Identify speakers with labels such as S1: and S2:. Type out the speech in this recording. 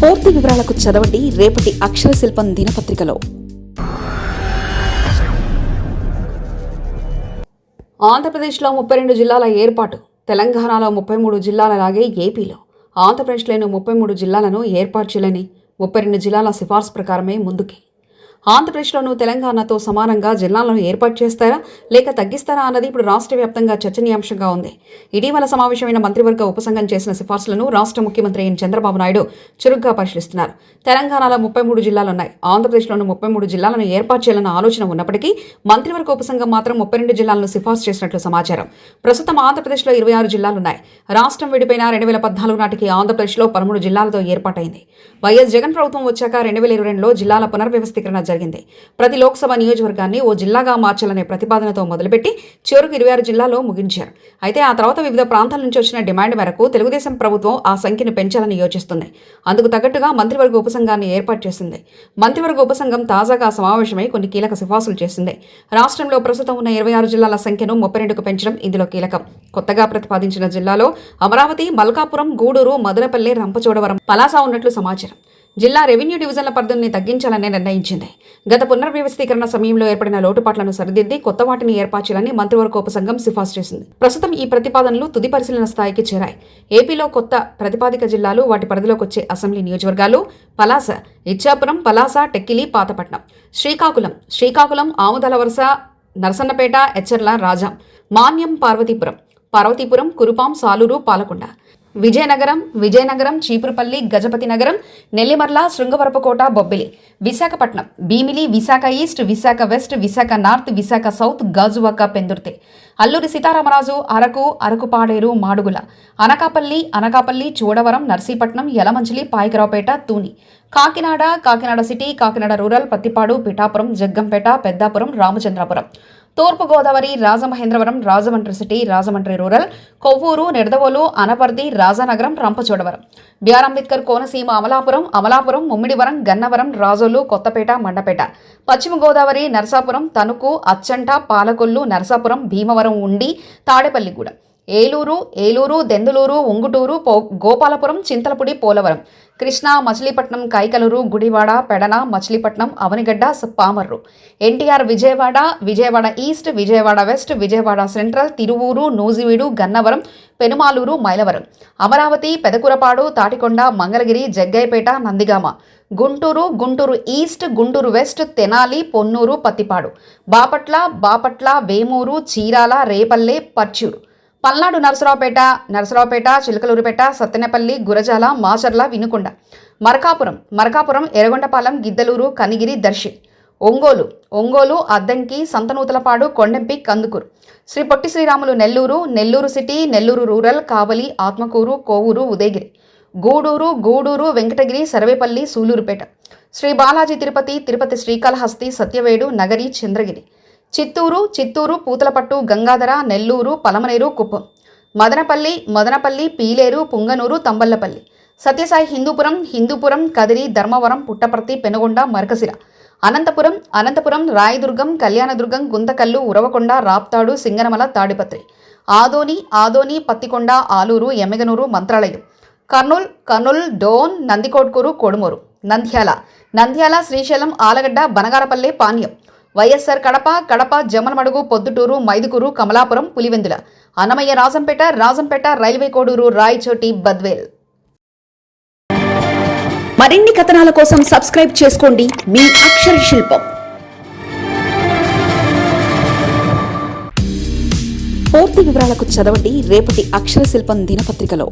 S1: పూర్తి వివరాలకు చదవండి రేపటి అక్షర శిల్పం దినపత్రికలో. ఆంధ్రప్రదేశ్లో ముప్పై రెండు జిల్లాల ఏర్పాటు తెలంగాణలో ముప్పై మూడు జిల్లాలలాగే ఏపీలో. ఆంధ్రప్రదేశ్లోని ముప్పై మూడు జిల్లాలను ఏర్పాటు చేయాలని ముప్పై రెండు జిల్లాల సిఫార్సు ప్రకారమే ముందుకి. ఆంధ్రప్రదేశ్లోను తెలంగాణతో సమానంగా జిల్లాలను ఏర్పాటు చేస్తారా? లేక తగ్గిస్తారా అన్నది ఇప్పుడు రాష్ట్ర వ్యాప్తంగా చర్చనీయాంశంగా ఉంది. ఇటీవల సమావేశమైన మంత్రివర్గ ఉపసంఘం చేసిన సిఫార్సులను రాష్ట్ర ముఖ్యమంత్రి అయిన చంద్రబాబు నాయుడు చురుగ్గా పరిశీలిస్తున్నారు. తెలంగాణలో ముప్పై మూడు జిల్లాలున్నాయి. ఆంధ్రప్రదేశ్లోను ముప్పై మూడు జిల్లాలను ఏర్పాటు చేయాలన్న ఆలోచన ఉన్నప్పటికీ మంత్రివర్గ ఉపసంఘం మాత్రం ముప్పై రెండు జిల్లాలను సిఫార్సు చేసినట్లు సమాచారం. ప్రస్తుతం ఆంధ్రప్రదేశ్లో ఇరవై ఆరు జిల్లాలున్నాయి. రాష్ట్రం విడిపోయిన రెండు వేల పద్నాలుగు నాటికి ఆంధ్రప్రదేశ్లో పదమూడు జిల్లాలతో ఏర్పాటైంది. వైఎస్ జగన్ ప్రభుత్వం వచ్చాక రెండు వేల ఇరవై రెండులో జిల్లాల పునర్వ్యవస్థీకరణ జరిగింది. ప్రతి లోక్సభ నియోజకవర్గాన్ని ఓ జిల్లాగా మార్చాలనే ప్రతిపాదనతో మొదలుపెట్టి చివరకు ఇరవై ఆరు జిల్లాలో ముగించారు. అయితే ఆ తర్వాత వివిధ ప్రాంతాల నుంచి వచ్చిన డిమాండ్ మేరకు తెలుగుదేశం ప్రభుత్వం ఆ సంఖ్యను పెంచాలని యోచిస్తుంది. అందుకు తగ్గట్టుగా మంత్రివర్గ ఉపసంఘాన్ని ఏర్పాటు చేసింది. మంత్రివర్గ ఉపసంఘం తాజాగా సమావేశమై కొన్ని కీలక సిఫార్సులు చేసింది. రాష్ట్రంలో ప్రస్తుతం ఉన్న ఇరవై ఆరు జిల్లాల సంఖ్యను ముప్పై రెండుకు పెంచడం ఇందులో కీలకం. కొత్తగా ప్రతిపాదించిన జిల్లాలో అమరావతి మల్కాపురం గూడూరు మదనపల్లి రంపచోడవరం పలాస ఉన్నట్లు సమాచారం. జిల్లా రెవెన్యూ డివిజన్ల పరిధిని తగ్గించాలని నిర్ణయించింది. గత పునర్వ్యవస్థీకరణ సమయంలో ఏర్పడిన లోటుపాట్లను సరిదిద్ది కొత్త వాటిని ఏర్పాటు మంత్రివర్గ ఉపసంఘం సిఫార్సు చేసింది. ప్రస్తుతం ఈ ప్రతిపాదనలు తుది పరిశీలన స్థాయికి చేరాయి. ఏపీలో కొత్త ప్రతిపాదిక జిల్లాలు వాటి పరిధిలోకి వచ్చే అసెంబ్లీ నియోజకవర్గాలు పలాస ఇచ్చాపురం పలాస టెక్కిలి పాతపట్నం శ్రీకాకుళం శ్రీకాకుళం ఆముదల వరుస Narasannapeta Etcherla Rajam మాన్యం Parvathipuram Parvathipuram Kurupam Saluru Palakonda Vizianagaram Vizianagaram Cheepurupalli Gajapathinagaram Nellimarla Srungavarapukota Bobbili Visakhapatnam Bheemili Visakha east Visakha west Visakha north Visakha south Gajuwaka Pendurthi Alluri Seetharamaraju Araku Arakupaderu Madugula Anakapalli Anakapalli Chodavaram Narsipatnam Yelamanchili Payakaraopeta Tuni Kakinada Kakinada city Kakinada rural Prathipadu Pithapuram Jaggampeta Peddapuram Ramachandrapuram. Turpu Godavari Rajamahendravaram Rajahmundry city Rajahmundry rural Kovvur Nidadavole Anaparthi Rajanagaram Rampachodavaram. B R Ambedkar Konaseema Amalapuram Amalapuram Mummidivaram Gannavaram Razole Kothapeta Mandapeta. Paschima Godavari Narasapuram Tanuku Achanta Palakollu Narasapuram Bhimavaram ఉండి తాడేపల్లిగూడెం. ఏలూరు ఏలూరు దెందులూరు ఉంగుటూరు పో Gopalapuram Chintalapudi Polavaram. Krishna Machilipatnam Kaikaluru Gudivada Pedana Machilipatnam Avanigadda Pamarru NTR Vijayawada Vijayawada east Vijayawada west Vijayawada central Tiruvuru Nuzvid Gannavaram Penamaluru Mylavaram. Amaravati Pedakurapadu Tadikonda Mangalagiri Jaggayyapeta Nandigama. Guntur Guntur east Guntur west Tenali Ponnur Prathipadu. Bapatla Bapatla Vemuru Chirala Repalle Parchur. Palnadu Narasaraopeta Narasaraopeta Chilakaluripet Sattenapalle Gurazala Macherla Vinukonda. Markapuram Markapuram Yerragondapalem Giddalur Kanigiri Darsi. Ongole Ongole Addanki Santhanuthalapadu Kondapi Kandukur. Sri Potti Sriramulu Nellore Nellore city Nellore rural Kavali Atmakur Kovur Udayagiri. Gudur Gudur Venkatagiri Sarvepalli Sullurpeta. Sri Balaji Tirupati Tirupati Srikalahasti Satyavedu Nagari Chandragiri. Chittoor Chittoor Puthalapattu Gangadhara Nellore Palamaner Kuppam. Madanapalle Madanapalle Pileru Punganur Thamballapalle. Sathya Sai Hindupur Hindupur Kadiri Dharmavaram Puttaparthi Penukonda Madakasira. Anantapur Anantapur Rayadurg Kalyandurg Guntakal Uravakonda Raptadu Singanamala Tadipatri. Adoni Adoni Pattikonda Alur Yemmiganur Mantralayam. Kurnool Kurnool Dhone Nandikotkur Kodumur. Nandyal. Nandyal Srisailam Allagadda Banaganapalle Panyam YSR Kadapa Kadapa Jammalamadugu Proddatur Mydukur Kamalapuram Pulivendula. Annamayya Rajampet Rajampet railway Koduru Rayachoti Badvel. మరిన్ని కథనాల కోసం subscribe చేసుకోండి మీ అక్షర శిల్పం. పూర్తి వివరాలకు చదవండి రేపటి అక్షర శిల్పం దినపత్రికలో.